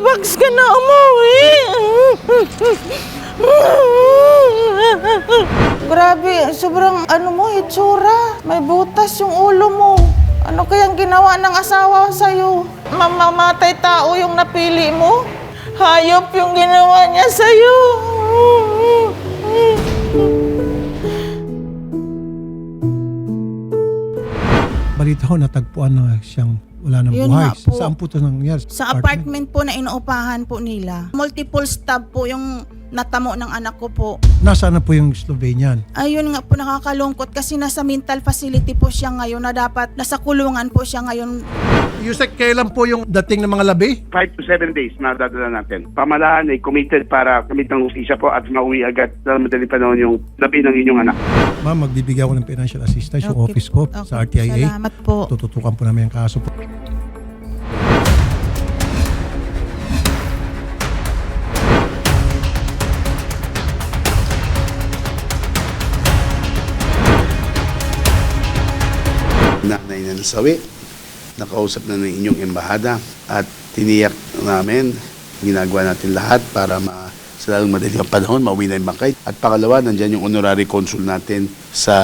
Starbucks ka na umuwi. Grabe, sobrang ano mo, itsura. May butas yung ulo mo. Ano kayang ginawa ng asawa sa'yo? Mamamatay tao yung napili mo? Hayop yung ginawa niya sa'yo. Balita ko, natagpuan na siyang wala ng Yun buhay. nga po. Saan po ito nangyari? Sa apartment po na inuupahan po nila. Multiple stab po yung natamo ng anak ko po. Nasaan na po yung Slovenian? Ayun nga po nakakalungkot kasi nasa mental facility po siya ngayon na dapat nasa kulungan po siya ngayon. Yusek, kailan po yung dating ng mga labi? 5 to 7 days na dadala natin. Pamalaan ay committed para kamit ng hustisya po at mauwi agad sa madaling panahon yung labi ng inyong anak. Ma'am, magbibigay ako ng financial assistance yung Okay office ko po. sa Okay. RTIA. Salamat po. Tututukan po namin ang kaso po. Nanay na nasawi, nakausap na ng inyong embahada at tiniyak namin, ginagawa natin lahat para ma sa lalong madaling panahon, mauwi na yung bangkay. At pangalawa, nandyan yung honorary consul natin sa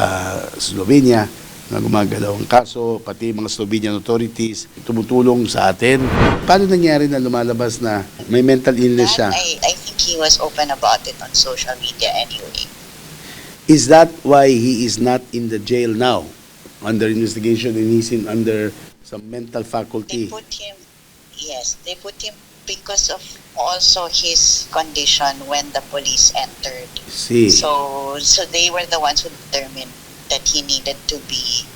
Slovenia na gumagalaw ang kaso, pati mga Slovenian authorities tumutulong sa atin. Paano nangyari na lumalabas na may mental illness siya? I, I think he was open about it on social media anyway. Is that why he is not in the jail now? Under investigation and he's in under some mental faculty. They put him, yes, they put him because of also his condition when the police entered. See. So, so they were the ones who determined that he needed to be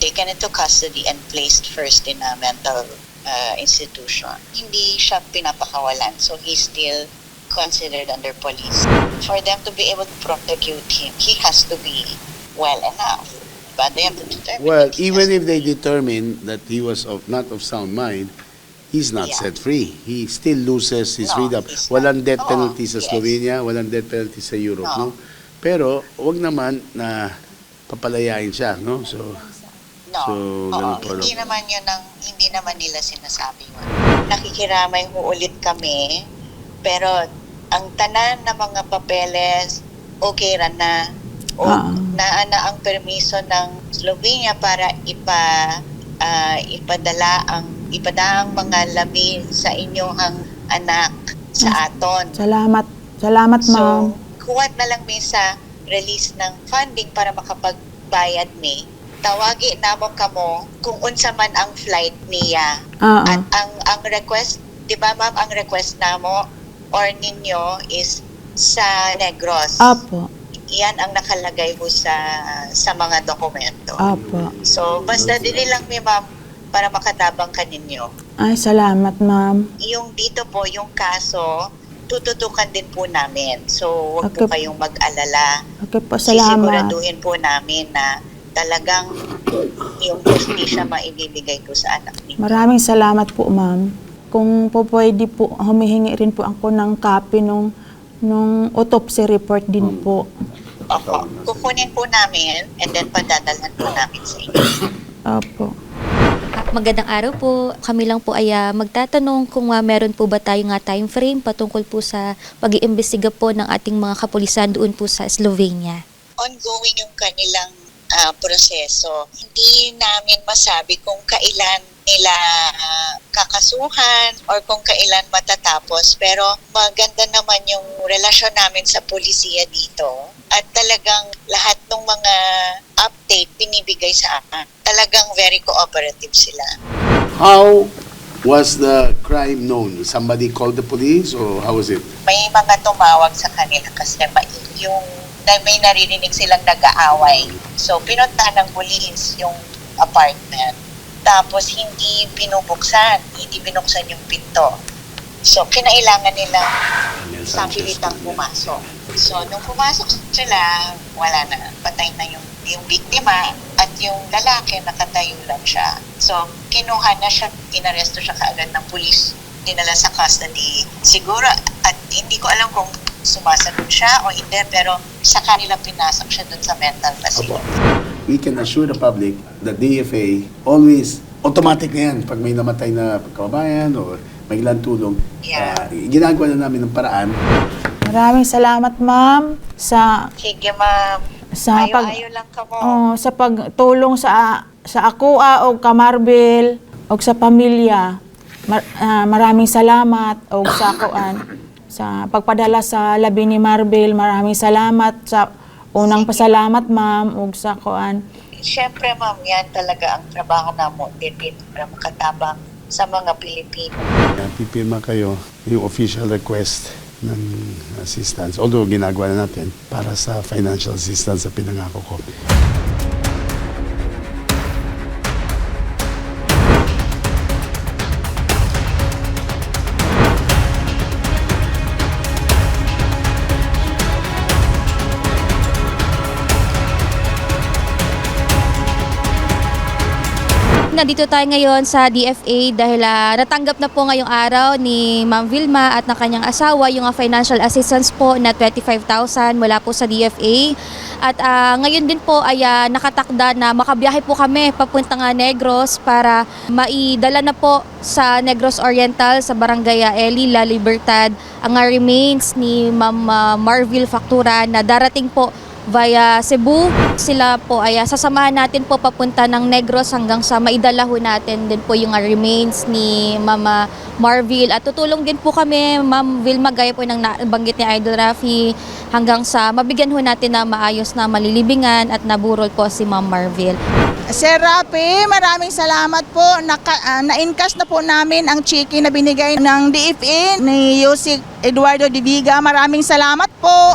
taken into custody and placed first in a mental uh, institution. Hindi siya pinapakawalan, so he's still considered under police. For them to be able to prosecute him, he has to be well enough. But they have to determine. Well, that he even if they determine that he was of not of sound mind, he's not Yeah. set free. He still loses his No, freedom. he's Walang death Oo, penalty sa yes. Slovenia, walang death penalty sa Europe, no? No. Pero wag naman na papalayain siya, no? So No. So, Oo, ganun po, hindi naman yun ang, hindi naman nila sinasabi yun. Nakikiramay ho ulit kami, pero ang tanan ng mga papeles, okay ra na. O, Ah. na, na ang permiso ng Slovenia para ipa ah, ipadala ang ipada ang mga labi sa inyong ang anak sa aton. Salamat. Salamat ma'am. So, kuwat na lang mi sa release ng funding para makapagbayad ni. Tawagi na mo kamo kung unsa man ang flight niya. Oo. At ang ang request, 'di ba ma'am, ang request namo or ninyo is sa Negros. Apo. Iyan ang nakalagay ho sa sa mga dokumento. Apo. So, basta dili lang mi ma'am para makatabang ka ninyo. Ay, salamat ma'am. Yung dito po, yung kaso, tututukan din po namin. So, huwag po Okay. kayong mag-alala. Okay po, salamat. Sisiguraduhin po namin na talagang yung justisya maibibigay ko sa anak niyo. Maraming salamat po ma'am. Kung po pwede po, humihingi rin po ako ng copy nung, nung autopsy report din po. Opo. Kukunin po namin and then padadalhan po namin sa inyo. Opo. Magandang araw po. Kami lang po ay ah, magtatanong kung ah, meron po ba tayong nga time frame patungkol po sa pag-iimbestiga po ng ating mga kapulisan doon po sa Slovenia. Ongoing yung kanilang ah, proseso. Hindi namin masabi kung kailan nila kakasuhan or kung kailan matatapos. Pero maganda naman yung relasyon namin sa polisiya dito. At talagang lahat ng mga update binibigay sa akin. Talagang very cooperative sila. how was the crime known? Somebody called the police or how was it? May mga tumawag sa kanila kasi yung na may naririnig silang nag-aaway. So, pinuntahan ng police yung apartment. Tapos, hindi binubuksan. Hindi binuksan yung pinto. So, kinailangan nilang sapilitang pumasok. So, nung pumasok sila, wala na. Patay na yung, yung biktima at yung lalaki nakatayo lang siya. So, kinuha na siya, inaresto siya kaagad ng pulis. Dinala sa custody. Siguro, at hindi ko alam kung sumasagot siya o hindi, pero sa kanila pinasok siya dun sa mental facility. We can assure the public that DFA always automatic na yan pag may namatay na kababayan or Mailang tulong. Yeah. Ah, ginagawa na namin ng paraan Maraming salamat, ma'am, sa Sige, ma'am. sa pag Ayo-ayo lang ka mo. oh, sa pagtulong sa sa ako ah, o ka Marvel o sa pamilya. Mar- ah, maraming salamat o sa kuan sa pagpadala sa labi ni Marvel. Maraming salamat sa unang pasalamat, ma'am, o sa kuan. Siyempre, ma'am, yan talaga ang trabaho na mo din para makatabang sa mga Pilipino. Pipirma kayo yung official request ng assistance. Although ginagawa na natin para sa financial assistance sa pinangako ko. Nandito tayo ngayon sa DFA dahil ah, natanggap na po ngayong araw ni Ma'am Vilma at ng kanyang asawa yung ah, financial assistance po na 25,000 mula po sa DFA. At ah, ngayon din po ay ah, nakatakda na makabiyahe po kami papunta nga Negros para maidala na po sa Negros Oriental sa Barangay Eli La Libertad ang remains ni Ma'am ah, Marville Factura na darating po via Cebu. Sila po ay ah, sasamahan natin po papunta ng Negros hanggang sa maidala ho natin din po yung ah, remains ni Mama Marville. At tutulong din po kami, Ma'am Vilma, gaya po ng nabanggit ni Idol Rafi, hanggang sa mabigyan ho natin na maayos na malilibingan at naburol po si Ma'am Marville. Sir Rapi, maraming salamat po. Naka, ah, na-encash na po namin ang chiki na binigay ng DFA ni Yusik Eduardo Diviga. Maraming salamat po.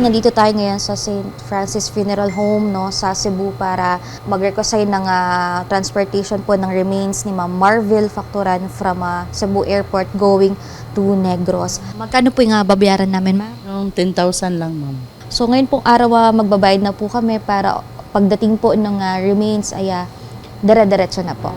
Nandito tayo ngayon sa St. Francis Funeral Home no sa Cebu para mag-request ng ah, transportation po ng remains ni Ma'am Marville Facturan from ah, Cebu Airport going to Negros. Magkano po yung ah, babayaran namin, ma'am? Yung 10,000 lang, ma'am. So ngayon pong araw ah, magbabayad na po kami para pagdating po ng ah, remains ay ah, dire-diretso na po.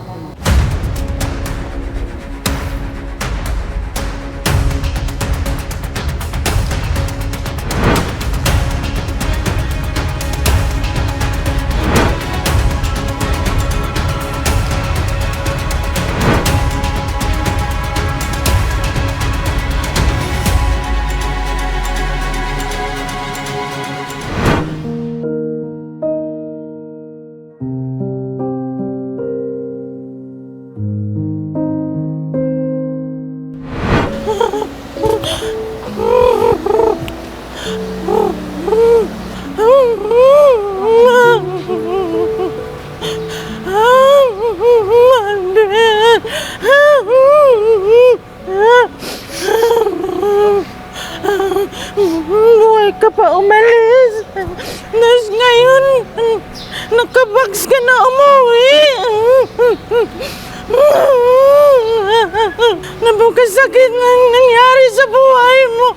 Napakasakit nang nangyari sa buhay mo.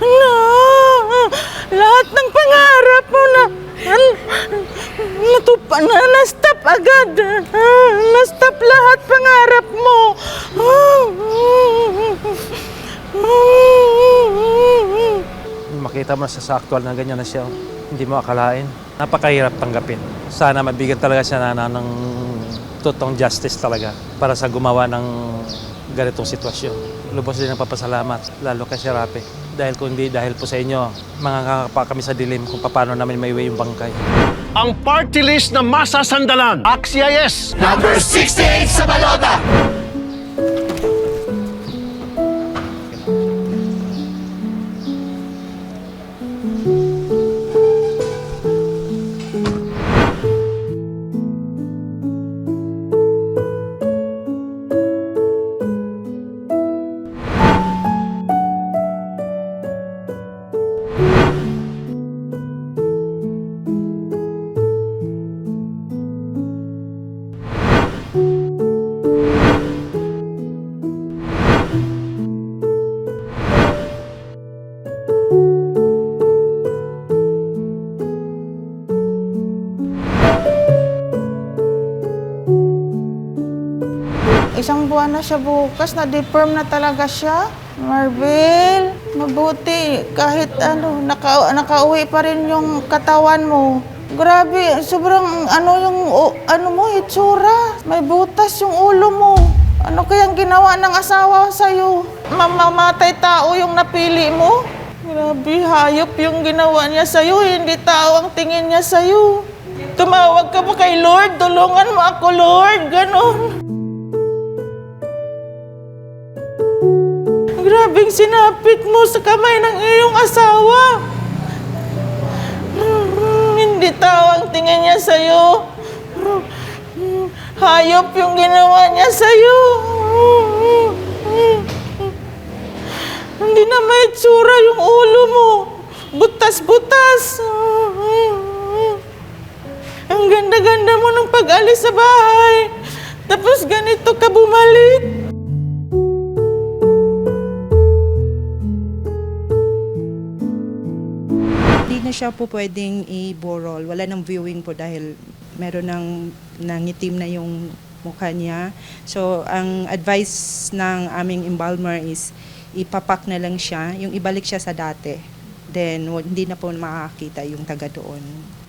Na, lahat ng pangarap mo na, natupa na, na-stop agad. Na-stop lahat pangarap mo. makita mo sa aktual na ganyan na siya, hindi mo akalain. Napakahirap tanggapin. Sana mabigyan talaga siya na, na ng totoong justice talaga para sa gumawa ng ganitong sitwasyon. Lubos din ang papasalamat, lalo kay Serape. Dahil kung hindi dahil po sa inyo, mga kakapa kami sa dilim kung paano namin maiwi yung bangkay. ang party list na masasandalan. Axia yes! isang buwan na siya bukas, na-deform na talaga siya. Marvel, mabuti. Kahit ano, naka, nakauwi pa rin yung katawan mo. Grabe, sobrang ano yung, o- ano mo, itsura. May butas yung ulo mo. Ano kayang ginawa ng asawa sa'yo? Mamamatay tao yung napili mo? Grabe, hayop yung ginawa niya sa'yo. Hindi tao ang tingin niya sa'yo. Tumawag ka pa kay Lord. Tulungan mo ako, Lord. Ganon. Grabing sinapit mo sa kamay ng iyong asawa. Hindi tao ang tingin niya sa'yo. Hayop yung ginawa niya sa'yo. Hindi na may tsura yung ulo mo. Butas-butas. Ang ganda-ganda mo nung pag-alis sa bahay. Tapos ganito ka bumalik. Na siya po pwedeng i-borol. Wala nang viewing po dahil meron ng nangitim na yung mukha niya. So, ang advice ng aming embalmer is ipapak na lang siya, yung ibalik siya sa dati. Then, hindi na po makakita yung taga doon.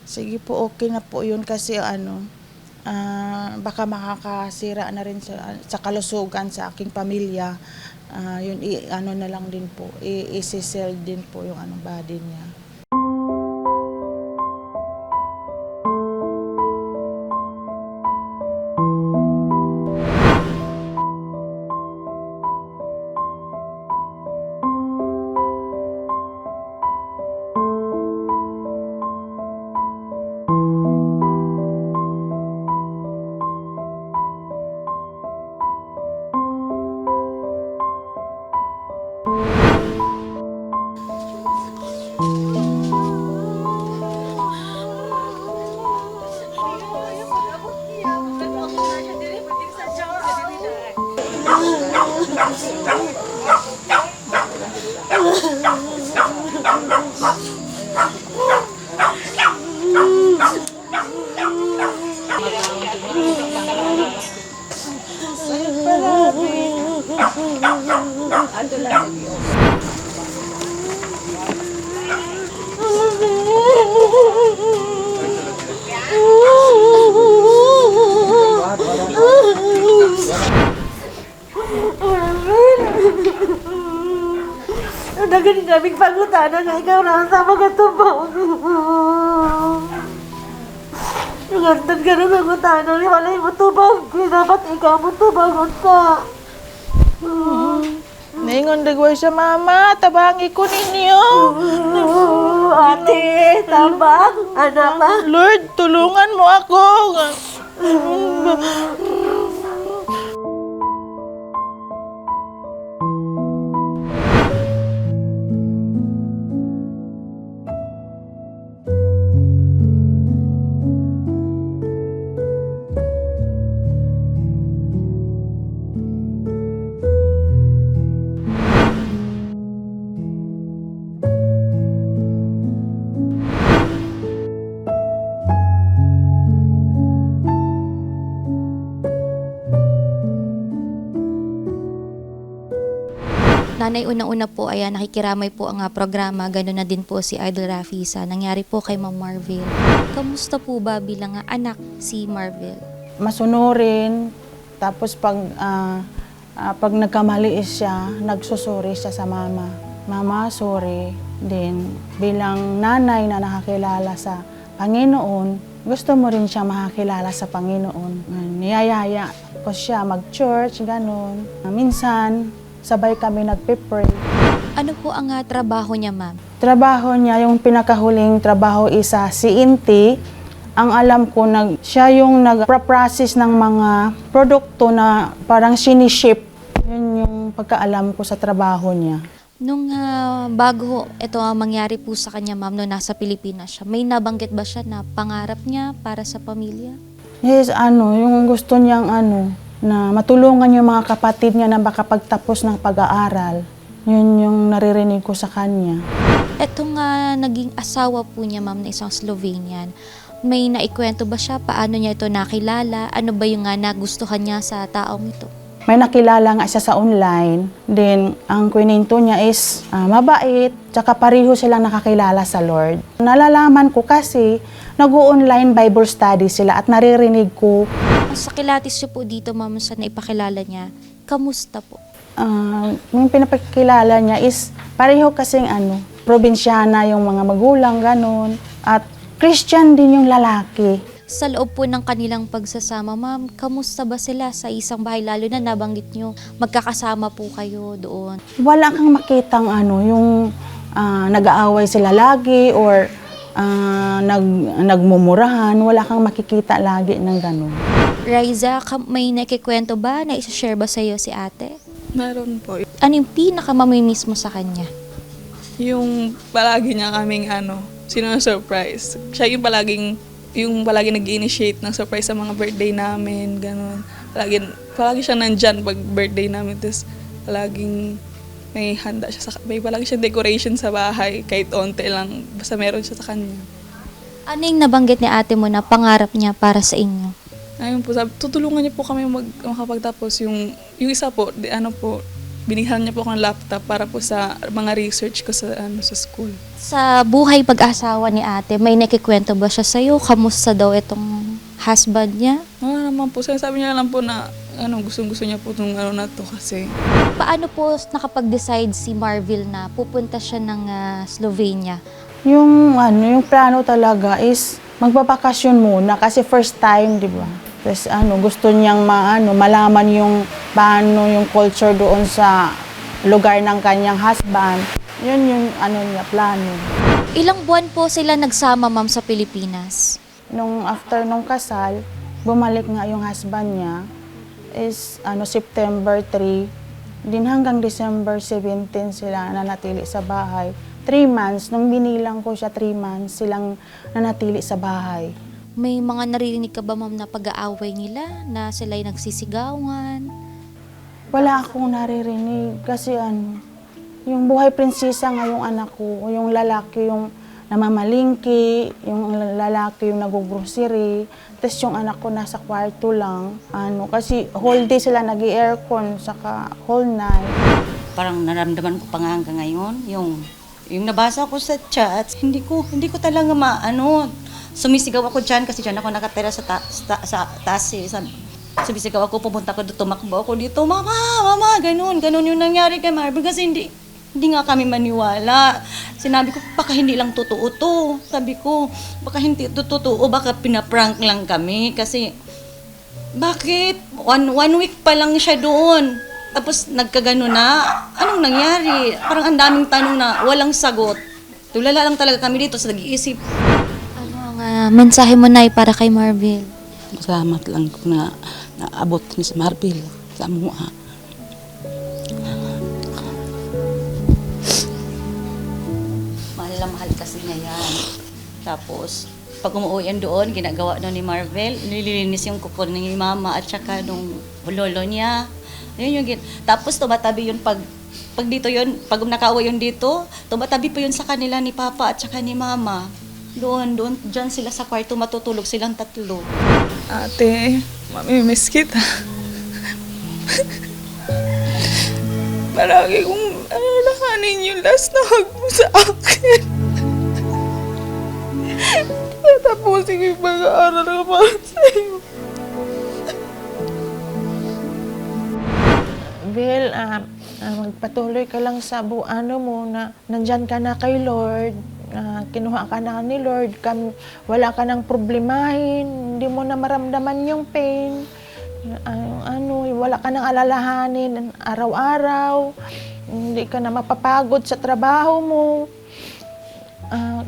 Sige po, okay na po yun kasi ano, ah, baka makakasira na rin sa, sa kalusugan sa aking pamilya. Ah, yun, i, ano na lang din po, i, isi-sell din po yung ano, body niya. Nagaling kaming pangutana na ikaw na sa mga tubaw. Yung andan ka na pangutana, walay mo tubaw. Dapat ikaw mo tubagon ka. Naingon dagway siya, Mama, tabangi ko ninyo. Ate, tabang, anak pa. Lord, tulungan mo ako. Nanay, unang-una po, ayan, nakikiramay po ang ah, programa. Gano'n na din po si Idol Rafi sa nangyari po kay Ma'am Marvel. Kamusta po ba bilang anak si Marvel? Masunurin, tapos pag, ah, ah, pag nagkamali siya, nagsusuri siya sa mama. Mama, sorry. Then, bilang nanay na nakakilala sa Panginoon, gusto mo rin siya makakilala sa Panginoon. Niyayaya ko siya mag-church, ganun. Minsan, sabay kami nagpe-pray. Ano po ang ah, trabaho niya, ma'am? Trabaho niya, yung pinakahuling trabaho isa, si Inti. Ang alam ko, nag, siya yung nag-process ng mga produkto na parang siniship. Yun yung pagkaalam ko sa trabaho niya. Nung ah, bago ito ang mangyari po sa kanya, ma'am, nung nasa Pilipinas siya, may nabanggit ba siya na pangarap niya para sa pamilya? Yes, ano, yung gusto niyang ano, na matulungan yung mga kapatid niya na makapagtapos ng pag-aaral. Yun yung naririnig ko sa kanya. Ito nga naging asawa po niya, ma'am, na isang Slovenian. May naikwento ba siya? Paano niya ito nakilala? Ano ba yung nga nagustuhan niya sa taong ito? may nakilala nga siya sa online. Then, ang kwininto niya is ah, mabait, tsaka pareho silang nakakilala sa Lord. Nalalaman ko kasi nag-online Bible study sila at naririnig ko Sa kilatis niyo po dito, ma'am, sa naipakilala niya, kamusta po? Ah, yung pinapakilala niya is pareho kasing ano, probinsyana yung mga magulang, ganun. At Christian din yung lalaki. Sa loob po ng kanilang pagsasama, ma'am, kamusta ba sila sa isang bahay? Lalo na nabanggit niyo, magkakasama po kayo doon. Wala kang makitang ano, yung ah, nag-aaway sila lagi or ah, nag, nagmumurahan. Wala kang makikita lagi ng ganun. Riza, may nakikwento ba na isa-share ba sa'yo si ate? Meron po. Ano yung pinakamamimiss mo sa kanya? Yung palagi niya kaming ano, sino-surprise. Siya yung palaging, yung palagi nag-initiate ng surprise sa mga birthday namin, ganun. Palagi, palagi siya nandyan pag birthday namin. Tapos palaging may handa siya sa, may palagi siya decoration sa bahay, kahit onte lang, basta meron siya sa kanya. Ano yung nabanggit ni ate mo na pangarap niya para sa inyo? Ayun po, sabi, tutulungan niya po kami mag, makapagtapos yung, yung isa po, di, ano po, binigyan niya po ako ng laptop para po sa mga research ko sa, ano, sa school. Sa buhay pag-asawa ni ate, may nakikwento ba siya sa'yo? Kamusta daw itong husband niya? Oo naman po, sabi niya lang po na ano, gustong-gusto niya po itong ano na to kasi Paano po nakapag-decide si Marville na pupunta siya ng ah, Slovenia? Yung ano, yung plano talaga is magbabakasyon muna kasi first time, di ba? Tapos ano, gusto niyang maano, malaman yung paano yung culture doon sa lugar ng kanyang husband. Yun yung ano niya, plano. Ilang buwan po sila nagsama, ma'am, sa Pilipinas? Nung after nung kasal, bumalik nga yung husband niya is ano September 3 din hanggang December 17 sila nanatili sa bahay. Three months, nung binilang ko siya three months, silang nanatili sa bahay. May mga naririnig ka ba, ma'am, na pag-aaway nila? Na sila'y nagsisigawan? Wala akong naririnig kasi ano, yung buhay prinsesa nga yung anak ko, yung lalaki yung namamalingki, yung lalaki yung nag-grocery, tapos yung anak ko nasa kwarto lang. Ano, kasi whole day sila nag aircon saka whole night. parang naramdaman ko pa nga hanggang ngayon, yung yung nabasa ko sa chat, hindi ko hindi ko talaga maano sumisigaw ako diyan kasi diyan ako nakatira sa ta, sa, sa taas eh. Sabi, sumisigaw ako, pupunta ko dito, tumakbo ako dito, mama, mama, ganun, ganun yung nangyari kay Marvin kasi hindi, hindi nga kami maniwala. Sinabi ko, baka hindi lang totoo to. Sabi ko, baka hindi to totoo, baka pinaprank lang kami kasi bakit? One, one week pa lang siya doon. Tapos nagkagano na, anong nangyari? Parang ang daming tanong na walang sagot. Tulala lang talaga kami dito sa nag-iisip. Mensahe mo, Nay, para kay Marville? Salamat lang ko na naabot ni si Marbil sa mua. Mahal na mahal kasi niya yan. Tapos, pag umuwi yan doon, ginagawa na ni Marvel, nililinis yung kuko ni mama at saka nung lolo niya. Yun yung gin- Tapos tumatabi yun pag pag dito yun, pag nakauwi yun dito, tumatabi pa yun sa kanila ni papa at saka ni mama. Doon, doon, dyan sila sa kwarto matutulog silang tatlo. Ate, mamimiss kita. Palagi kong alalahanin yung last na hug mo sa akin. Tatapusin ko yung pag-aaral ko para sa'yo. Bill, ah, ah, magpatuloy ka lang sa bu ano mo na nandyan ka na kay Lord. Na kinuha ka na ni Lord. Kam, wala ka nang problemahin. Hindi mo na maramdaman yung pain. Ah, ano, wala ka nang alalahanin araw-araw. Hindi ka na mapapagod sa trabaho mo. Ah,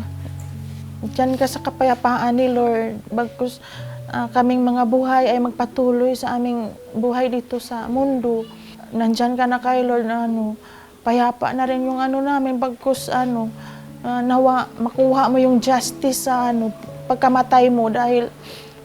Diyan ka sa kapayapaan ni Lord. Bagkus ah, kaming mga buhay ay magpatuloy sa aming buhay dito sa mundo. Nandyan ka na kay Lord na ano, payapa na rin yung ano namin bagkus ano, ah, nawa makuha mo yung justice sa ano, pagkamatay mo dahil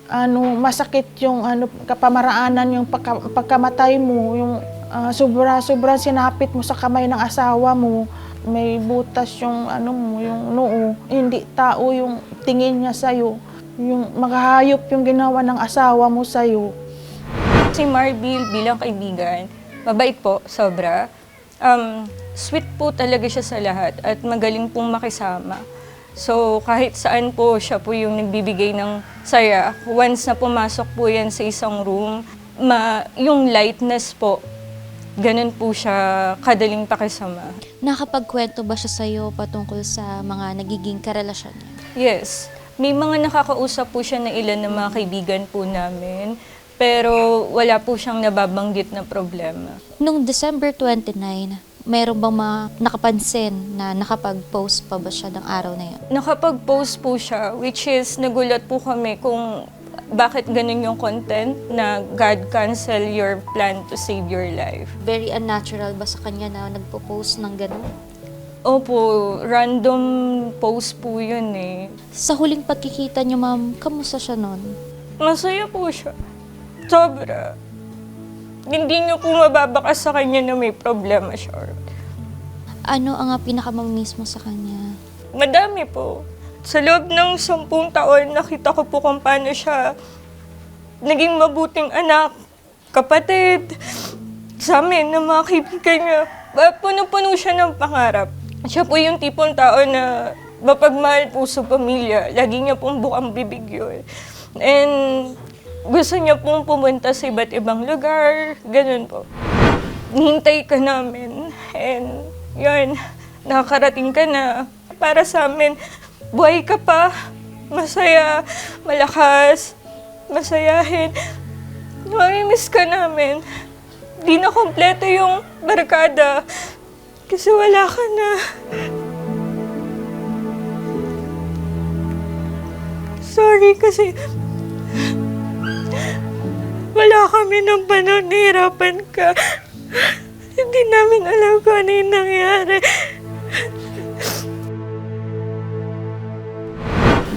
ano masakit yung ano kapamaraanan yung pagka, pagkamatay mo yung ah, sobra sobra sinapit mo sa kamay ng asawa mo may butas yung ano mo, yung noo. Hindi tao yung tingin niya sa'yo. Yung maghahayop yung ginawa ng asawa mo sa'yo. Si Marbil bilang kaibigan, mabait po, sobra. Um, sweet po talaga siya sa lahat at magaling pong makisama. So kahit saan po siya po yung nagbibigay ng saya. Once na pumasok po yan sa isang room, ma, yung lightness po, ganun po siya kadaling pakisama. Nakapagkwento ba siya sa'yo patungkol sa mga nagiging karelasyon niya? Yes. May mga nakakausap po siya na ilan ng mga kaibigan po namin. Pero wala po siyang nababanggit na problema. Nung December 29, mayroon bang mga nakapansin na nakapag-post pa ba siya ng araw na yun? Nakapag-post po siya, which is nagulat po kami kung bakit ganun yung content na God cancel your plan to save your life. Very unnatural ba sa kanya na nagpo-post ng gano'n? Opo, random post po yun eh. Sa huling pagkikita niyo, ma'am, kamusta siya noon? Masaya po siya. Sobra. Hindi niyo po mababakas sa kanya na may problema siya. Ano ang pinakamamiss mo sa kanya? Madami po. Sa loob ng sampung taon, nakita ko po kung paano siya naging mabuting anak, kapatid, sa amin, ng mga kaibigan niya. Puno-puno siya ng pangarap. Siya po yung tipong tao na mapagmahal po sa pamilya. Lagi niya pong bukang bibig yun. And gusto niya pong pumunta sa iba't ibang lugar, ganun po. Hintay ka namin. And yun, nakakarating ka na. Para sa amin, buhay ka pa. Masaya, malakas, masayahin. Mamimiss ka namin. Di na kompleto yung barkada. Kasi wala ka na. Sorry kasi wala kami ng panon, nahirapan ka. Hindi namin alam kung ano yung nangyari.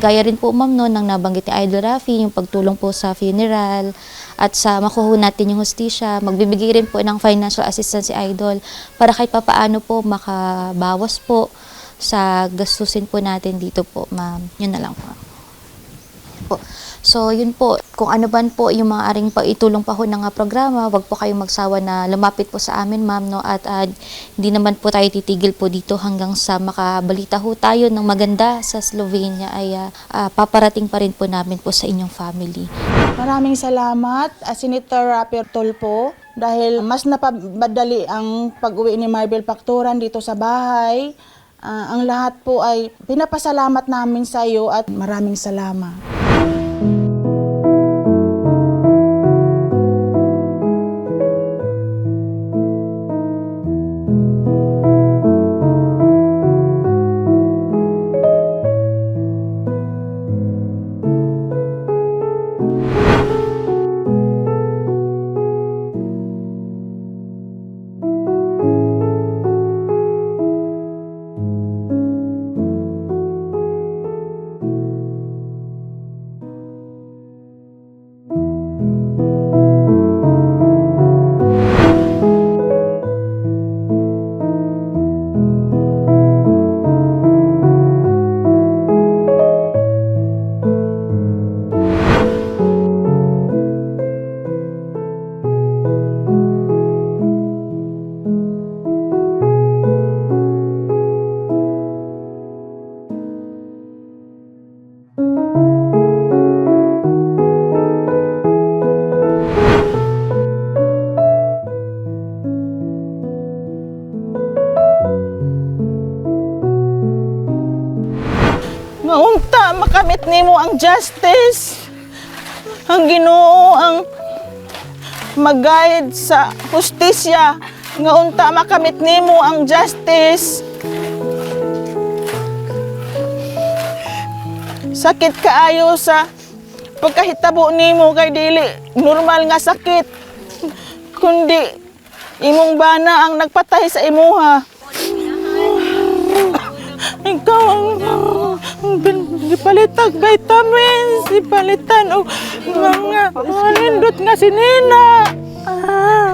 Gaya rin po, ma'am, no, nang nabanggit ni Idol Rafi, yung pagtulong po sa funeral at sa makuha natin yung hostisya, magbibigay rin po ng financial assistance si Idol para kahit papaano po makabawas po sa gastusin po natin dito po, ma'am. Yun na lang po. po. So, yun po, kung ano ban po yung mga aring pa itulong pa ho ng ah, programa, wag po kayong magsawa na lumapit po sa amin, ma'am, no? At ah, hindi naman po tayo titigil po dito hanggang sa makabalita ho tayo ng maganda sa Slovenia ay ah, ah, paparating pa rin po namin po sa inyong family. Maraming salamat, uh, Senator Rapier Tulpo, dahil mas napabadali ang pag-uwi ni Marvel Pacturan dito sa bahay. Ah, ang lahat po ay pinapasalamat namin sa iyo at maraming salamat. Justice. Ang Ginoo ang mag-guide sa hustisya. Nga unta makamit nimo ang justice. Sakit kaayo sa pagkahitabo nimo kay dili normal nga sakit. Kundi imong bana ang nagpatay sa imuha. Gipalitag vitamins, ipalitan og mga nindot nga sinina. Ah.